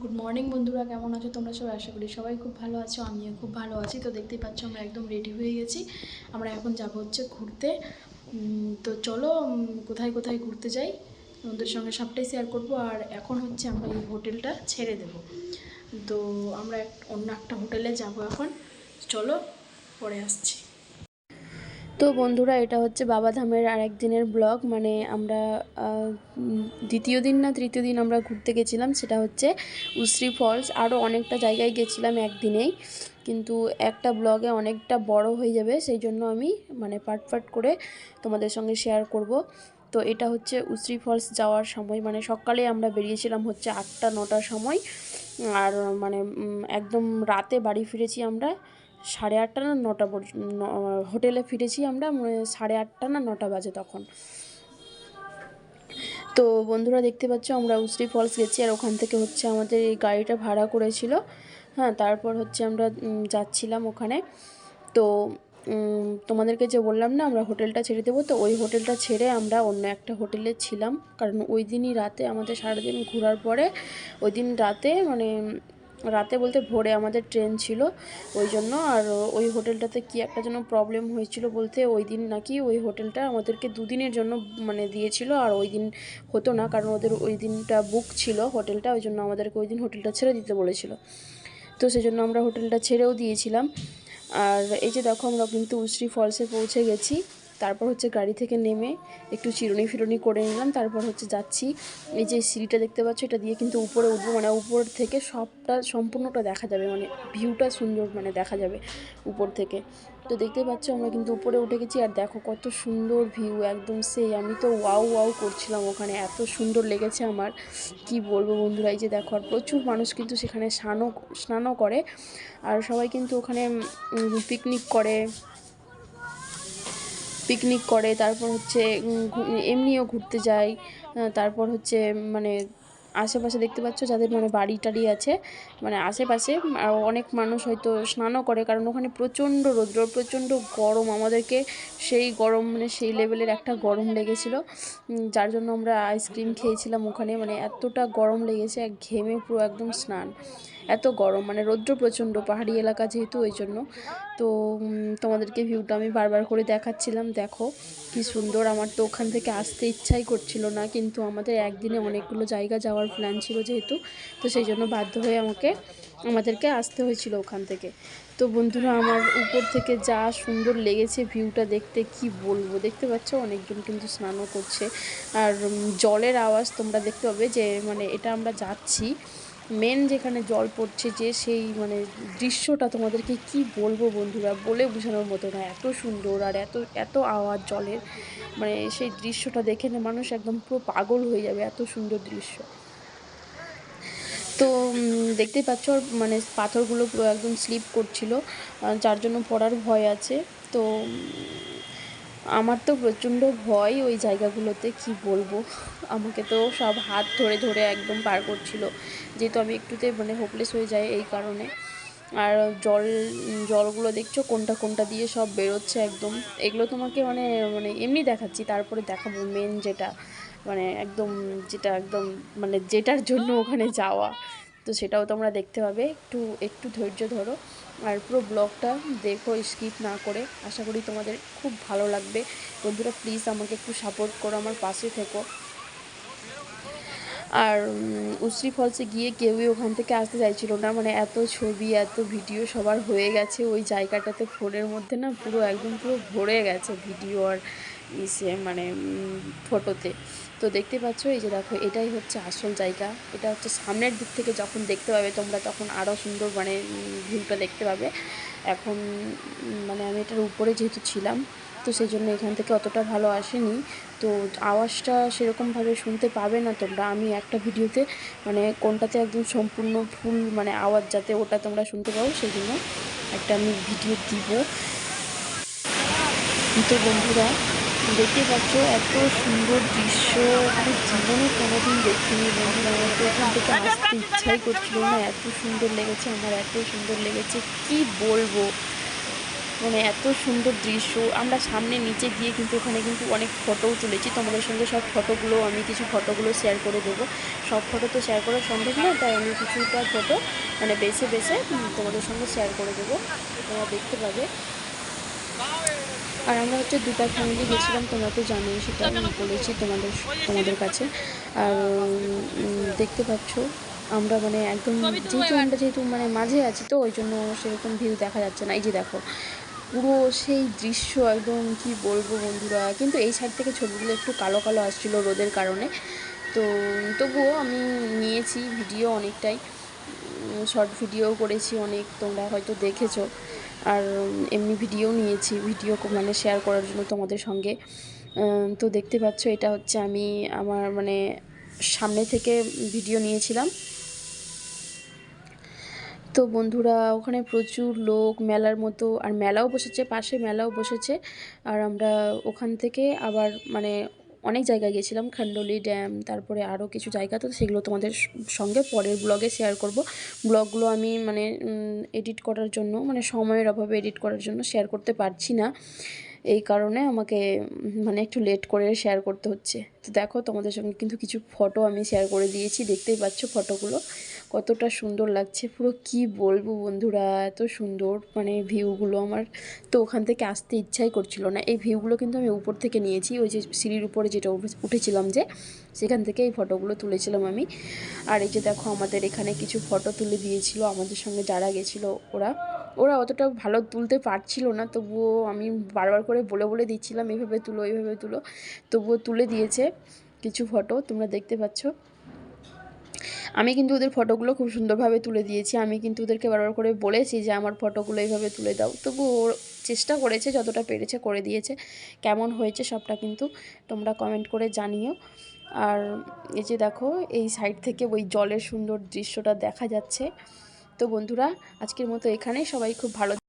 Good morning বন্ধুরা, কেমন আছো তোমরা সবাই? আশা করি সবাই খুব ভালো আছো, আমিও খুব ভালো আছি। তো দেখতেই পাচ্ছ, আমরা একদম রেডি হয়ে গেছি। আমরা এখন যাব হচ্ছে ঘুরতে। তো চলো কোথায় কোথায় ঘুরতে যাই? তোমাদের সঙ্গে সবটাই শেয়ার করব। আর এখন হচ্ছে আমরা এই হোটেলটা ছেড়ে দেব। তো আমরা অন্য একটা হোটেলে যাব এখন। চলো, পরে আসছি। তো বন্ধুরা, এটা হচ্ছে বাবাধামের আরেক দিনের ব্লগ। মানে আমরা দ্বিতীয় দিন না তৃতীয় দিন আমরা ঘুরতে গেছিলাম, সেটা হচ্ছে উশ্রী ফলস। আরও অনেকটা জায়গায় গেছিলাম একদিনেই, কিন্তু একটা ব্লগে অনেকটা বড় হয়ে যাবে, সেই জন্য আমি মানে পার্ট পার্ট করে তোমাদের সঙ্গে শেয়ার করব। তো এটা হচ্ছে উশ্রী ফলস যাওয়ার সময় মানে সকালে আমরা বেরিয়েছিলাম হচ্ছে আটটা, নটার সময়। আর মানে একদম রাতে বাড়ি ফিরেছি আমরা। সাড়ে আটটা না নটা হোটেলে ফিরেছি আমরা সাড়ে আটটা না নটা বাজে তখন। তো বন্ধুরা দেখতে পাচ্ছ, আমরা উসরি ফলস গেছি, আর ওখান থেকে হচ্ছে আমাদের এই গাড়িটা ভাড়া করেছিল। হ্যাঁ তারপর হচ্ছে আমরা যাচ্ছিলাম ওখানে। তো তোমাদেরকে যে বললাম না, আমরা হোটেলটা ছেড়ে দেবো, তো ওই হোটেলটা ছেড়ে আমরা অন্য একটা হোটেলে ছিলাম। কারণ ওই দিনই রাতে আমাদের সারাদিন ঘোরার পরে, ওই দিন রাতে মানে রাতে বলতে ভোরে আমাদের ট্রেন ছিল, ওই জন্য আর ওই হোটেলটাতে কি একটা যেন প্রবলেম হয়েছিল বলতে ওই দিন নাকি ওই হোটেলটা আমাদেরকে দুদিনের জন্য মানে দিয়েছিল আর ওই দিন হতো না কারণ ওদের ওই দিনটা বুক ছিল হোটেলটা, ওই জন্য আমাদেরকে ওই দিন হোটেলটা ছেড়ে দিতে বলেছিল। তো সেই জন্য আমরা হোটেলটা ছেড়েও দিয়েছিলাম। আর এই যে দেখো আমরা কিন্তু উশ্রী ফলসে পৌঁছে গেছি। তারপর হচ্ছে গাড়ি থেকে নেমে একটু চিরুনি ফিরুনি করে নিলাম। তারপর হচ্ছে যাচ্ছি। এই যে সিঁড়িটা দেখতে পাচ্ছ, এটা দিয়ে কিন্তু উপরে উঠবো মানে উপর থেকে সবটা সম্পূর্ণটা দেখা যাবে মানে ভিউটা সুন্দর মানে দেখা যাবে উপর থেকে। তো দেখতে পাচ্ছ, আমরা কিন্তু উপরে উঠে গেছি, আর দেখো কত সুন্দর ভিউ, একদম সেই, আমি তো ওয়াও ওয়াও করছিলাম ওখানে, এত সুন্দর লেগেছে আমার। কি বলব বন্ধুরা, এই যে দেখো, আর প্রচুর মানুষ কিন্তু সেখানে স্নানও স্নানও করে, আর সবাই কিন্তু ওখানে পিকনিক করে। পিকনিক করে, তারপর হচ্ছে এমনিও ঘুরতে যায় তারপর হচ্ছে মানে আশেপাশে দেখতে পাচ্ছ যাদের মানে বাড়ি টাড়ি আছে মানে আশেপাশে অনেক মানুষ হয়তো স্নানও করে, কারণ ওখানে প্রচণ্ড রৌদ্র, প্রচণ্ড গরম, আমাদেরকে সেই গরম মানে সেই লেভেলের একটা গরম লেগেছিলো। যার জন্য আমরা আইসক্রিম খেয়েছিলাম ওখানে মানে এতটা গরম লেগেছে, ঘেমে পুরো একদম স্নান। এত গরম মানে রৌদ্র প্রচণ্ড পাহাড়ি এলাকা যেহেতু ওই জন্য। তো তোমাদেরকে ভিউটা আমি বারবার করে দেখাচ্ছিলাম। দেখো কি সুন্দর, আমার তো ওখান থেকে আসতে ইচ্ছাই করছিল না, কিন্তু আমাদের একদিনে অনেকগুলো জায়গা যাওয়ার প্ল্যান ছিল যেহেতু। তো সেই জন্য বাধ্য হয়ে আমাকে, আমাদেরকে আসতে হয়েছিল ওখান থেকে। তো বন্ধুরা, আমার উপর থেকে যা সুন্দর লেগেছে ভিউটা দেখতে, কি বলব? দেখতে পাচ্ছ, অনেকজন কিন্তু স্নানও করছে। আর জলের আওয়াজ তোমরা দেখতে পাবে যে মানে এটা আমরা যাচ্ছি। মেন যেখানে জল পড়ছে যে সেই মানে দৃশ্যটা তোমাদেরকে কি বলব বন্ধুরা? বলে বোঝানোর মতো না এত সুন্দর আর এত এত আওয়াজ জলের। মানে সেই দৃশ্যটা দেখে না মানুষ একদম পুরো পাগল হয়ে যাবে এত সুন্দর দৃশ্য। তো উম, দেখতেই পাচ্ছ মানে পাথরগুলো পুরো একদম স্লিপ করছিল যার জন্য পড়ার ভয় আছে। তো আমার তো প্রচণ্ড ভয় ওই জায়গাগুলোতে, কি বলব? আমাকে তো সব হাত ধরে ধরে একদম পার করছিল। যেহেতু আমি একটুতে মানে হোপলেস হয়ে যাই এই কারণে। আর জল, জলগুলো দেখছ কোনটা কোনটা দিয়ে সব বেরোচ্ছে একদম। এগুলো তোমাকে মানে মানে এমনি দেখাচ্ছি, তারপরে দেখাবো মেন যেটা। মানে একদম যেটা একদম মানে যেটার জন্য ওখানে যাওয়া। তো সেটাও তোমরা দেখতে পাবে। একটু একটু ধৈর্য ধরো আর পুরো ব্লগটা দেখো স্কিপ না করে। আশা করি তোমাদের খুব ভালো লাগবে। বন্ধুরা প্লিজ আমাকে একটু সাপোর্ট করো, আমার পাশে থেকো। আর উশ্রী ফলসে গিয়ে কেউই ওখান থেকে আসতে চাইছিল না। মানে এত ছবি, এত ভিডিও সবার হয়ে গেছে। ওই জায়গাটাতে ফোনের মধ্যে না পুরো একদম পুরো ভরে গেছে ভিডিও আর ইসে মানে ফটোতে তো দেখতে পাচ্ছ এই যে দেখো, এটাই হচ্ছে আসল জায়গা। এটা হচ্ছে সামনের দিক থেকে যখন দেখতে পাবে তোমরা, তখন আরও সুন্দর মানে ভিউটা দেখতে পাবে। এখন মানে আমি এটার উপরে যেহেতু ছিলাম, তো সেই জন্য এখান থেকে অতটা ভালো আসেনি। তো আওয়াজটা সেরকমভাবে শুনতে পাবে না তোমরা। আমি একটা ভিডিওতে মানে কোনটাতে একদম সম্পূর্ণ ফুল মানে আওয়াজ যাতে ওটা তোমরা শুনতে পাও সেই জন্য একটা আমি ভিডিও দিব। তো বন্ধুরা দেখতে পাচ্ছ, এত সুন্দর দৃশ্য। আমি জীবনে কোনোদিন দেখিনি বন্ধুরা। আমার তো এখান থেকে আসতে ইচ্ছাই করছিল না। এত সুন্দর লেগেছে, আমার এত সুন্দর লেগেছে। কি বলব? মানে এত সুন্দর দৃশ্য। আমরা সামনে নিচে গিয়ে কিন্তু ওখানে কিন্তু অনেক ফটোও তুলেছি। তোমাদের সঙ্গে সব ফটোগুলো আমি কিছু ফটোগুলো শেয়ার করে দেবো। সব ফটো তো শেয়ার করা সম্ভব না, তাই আমি কিছুটা ফটো মানে বেছে বেছে তোমাদের সঙ্গে শেয়ার করে দেবো। তোমরা দেখতে পাবে। আর আমরা হচ্ছে দুটা ফ্যামিলি গেছিলাম, তোমরা তো জানোই, সেটা আমি বলেছি তোমাদের তোমাদের কাছে। আর দেখতে পাচ্ছ, আমরা মানে একদম যেহেতু আমরা যেহেতু মানে মাঝে আছি তো, ওই জন্য সেরকম ভিউ দেখা যাচ্ছে না। এই যে দেখো, পুরো সেই দৃশ্য একদম কি বলব বন্ধুরা, কিন্তু এই সাইড থেকে ছবিগুলো একটু কালো কালো আসছিল রোদের কারণে। তো, তবুও আমি নিয়েছি ভিডিও অনেকটাই শর্ট ভিডিও করেছি অনেক, তোমরা হয়তো দেখেছ। আর এমনি ভিডিও নিয়েছি ভিডিও মানে শেয়ার করার জন্য তোমাদের সঙ্গে। তো দেখতে পাচ্ছ এটা হচ্ছে আমি আমার মানে সামনে থেকে ভিডিও নিয়েছিলাম। তো বন্ধুরা, ওখানে প্রচুর লোক, মেলার মতো, আর মেলাও বসেছে, পাশে মেলাও বসেছে। আর আমরা ওখান থেকে আবার মানে অনেক জায়গায় গেছিলাম, খান্ডলি ড্যাম, তারপরে আরও কিছু জায়গা তো সেগুলো তোমাদের সঙ্গে পরের ব্লগে শেয়ার করব। ব্লগগুলো আমি মানে এডিট করার জন্য মানে সময়ের অভাবে এডিট করার জন্য শেয়ার করতে পারছি না। এই কারণে আমাকে মানে একটু লেট করে শেয়ার করতে হচ্ছে। তো দেখো তোমাদের সঙ্গে কিন্তু কিছু ফটো আমি শেয়ার করে দিয়েছি, দেখতেই পাচ্ছ ফটোগুলো কতটা সুন্দর লাগছে, পুরো কি বলব বন্ধুরা, এত সুন্দর। মানে ভিউগুলো আমার তো ওখান থেকে আসতে ইচ্ছাই করছিল না। এই ভিউগুলো কিন্তু আমি উপর থেকে নিয়েছি, ওই যে সিঁড়ির উপরে যেটা উঠেছিলাম যে, সেখান থেকে এই ফটোগুলো তুলেছিলাম আমি। আর এই যে দেখো আমাদের এখানে কিছু ফটো তুলে দিয়েছিল আমাদের সঙ্গে যারা গেছিল ওরা। ওরা অতটা ভালো তুলতে পারছিল না, তবুও আমি বারবার করে বলে বলে দিচ্ছিলাম, এইভাবে তুলো এইভাবে তুলো। তবুও তুলে দিয়েছে কিছু ফটো তোমরা দেখতে পাচ্ছ। আমি কিন্তু ওদের ফটোগুলো খুব সুন্দরভাবে তুলে দিয়েছি। আমি কিন্তু ওদেরকে বারবার করে বলেছি যে, আমার ফটোগুলো এইভাবে তুলে দাও। তবু ওর চেষ্টা করেছে, যতটা পেরেছে করে দিয়েছে। কেমন হয়েছে সবটা কিন্তু তোমরা কমেন্ট করে জানিও। আর এই যে দেখো, এই সাইড থেকে ওই জলের সুন্দর দৃশ্যটা দেখা যাচ্ছে। তো বন্ধুরা আজকের মতো এখানে সবাই খুব ভালো